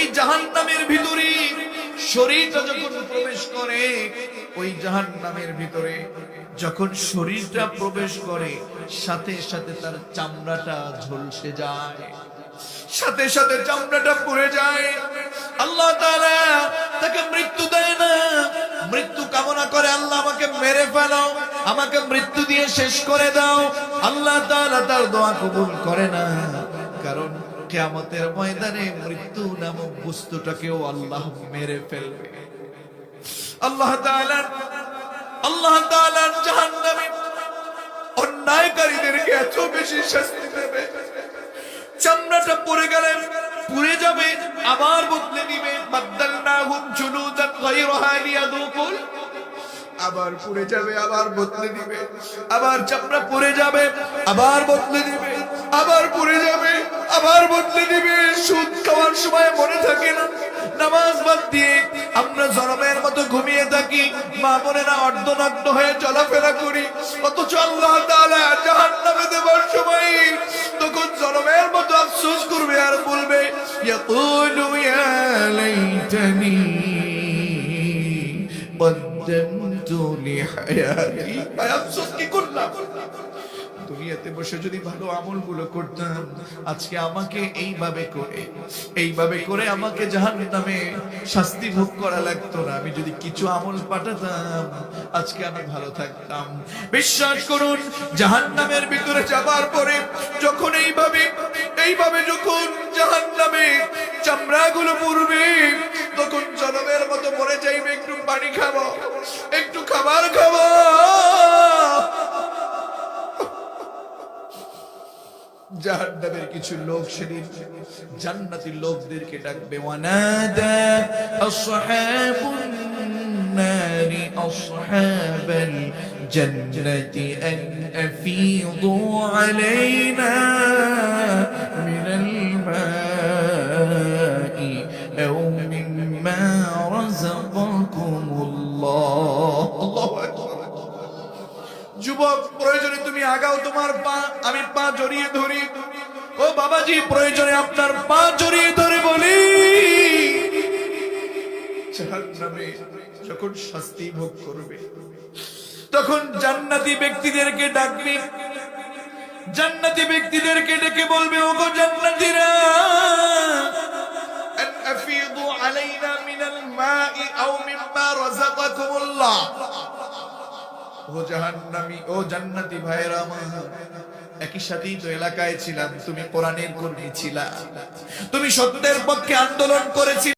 ওই জাহান নামের ভিতরে শরীরটা যখন প্রবেশ করে, ওই জাহান নামের ভিতরে যখন শরীরটা প্রবেশ করে, সাথে সাথে তার চামড়াটা ঝলসে যায়, সাথে সাথে চামড়াটা পড়ে যায়। আল্লাহ তাকে মৃত্যু দেয় না। মৃত্যু কামনা করে, আল্লাহ, আমাকে মেরে ফেলো আমাকে মৃত্যু দিয়ে শেষ করে দাও। আল্লাহ তার দোয়া কবুল করে না, কারণ কিয়ামতের ময়দানে মৃত্যু নামক বস্তুটাকেও আল্লাহ মেরে ফেলবে। আল্লাহ আল্লাহ অন্যায়কারীদেরকে এত বেশি শাস্তি দেবে। চামড়াটা পড়ে গেলেন পুড়ে যাবে, আবার বদলে দিবে বাদ্দালনাহুম জুলুদান গায়রাহা লিয়াদুকুল। আবার পুড়ে যাবে, আবার বদলে দিবে আবার চামড়া পড়ে যাবে, আবার বদলে দিবে আবার পুড়ে যাবে আবার বদলে দিবে সুদ খাওয়ার সময় মনে থাকে না নামাজ বাদ দিয়ে আমরা জনমের মতো ঘুমিয়ে থাকি মা বোনেরা অর্ধনগ্ন হয়ে চলাফেরা করি অথচ আল্লাহ তাআলা জাহান্নামে দেবার সময় তখন জনমের মতো আফসোস করবে আর বলবে ইয়াকুলু ইয়া লাইতানি قدمت لحياتي আয় আফসোস কি করলাম দুনিয়াতে বসে যদি ভালো আমলগুলো করতাম, আজকে আমাকে এইভাবে করে এইভাবে করে আমাকে জাহান্নামে শাস্তি ভোগ করা লাগতো না। আমি যদি কিছু আমল পাঠাতাম, আজকে আমি ভালো থাকতাম। বিশ্বাস করুন, জাহান্নামের ভিতরে যাবার পরে যখন এইভাবে এইভাবে যখন জাহান্নামে চামড়াগুলো পড়বে, তখন জনমের মতো মরে যাইবে, একটু পানি খাব, একটু খাবার খাব জাহান্নামের কিছু লোক সেদিন জান্নাতি লোকদেরকে ডাকবে, ওয়ানাদা আসহাবুন নারি আসহাবাল জান্নাতি আন আফিদু আলাইনা মিনাল মাই আও মিম্মা রাযাকাকুমুল্লাহ আল্লাহু আকবার যুবক, প্রয়োজনে তুমি আগাও তোমার পা, আমি পা জড়িয়ে ধরি। ও বাবাজি, প্রয়োজনে আপনার পা জড়িয়ে ধরে বলি। যখন শাস্তি ভোগ করবে, তখন জান্নাতি ব্যক্তিদেরকে ডাকবে। জান্নাতি ব্যক্তিদেরকে ডেকে বলবে ও গো জান্নাতিরা আলাইনা মিনাল মাই আও মিম্মা রাযাকাকুমুল্লাহ। ও জাহান্নামি, ও জান্নাতি ভাইরা আমার। একই সাথেই তো এলাকায় ছিলাম, তুমি কোরআনের কর্মী ছিলা। তুমি সত্যের পক্ষে আন্দোলন করেছিলে।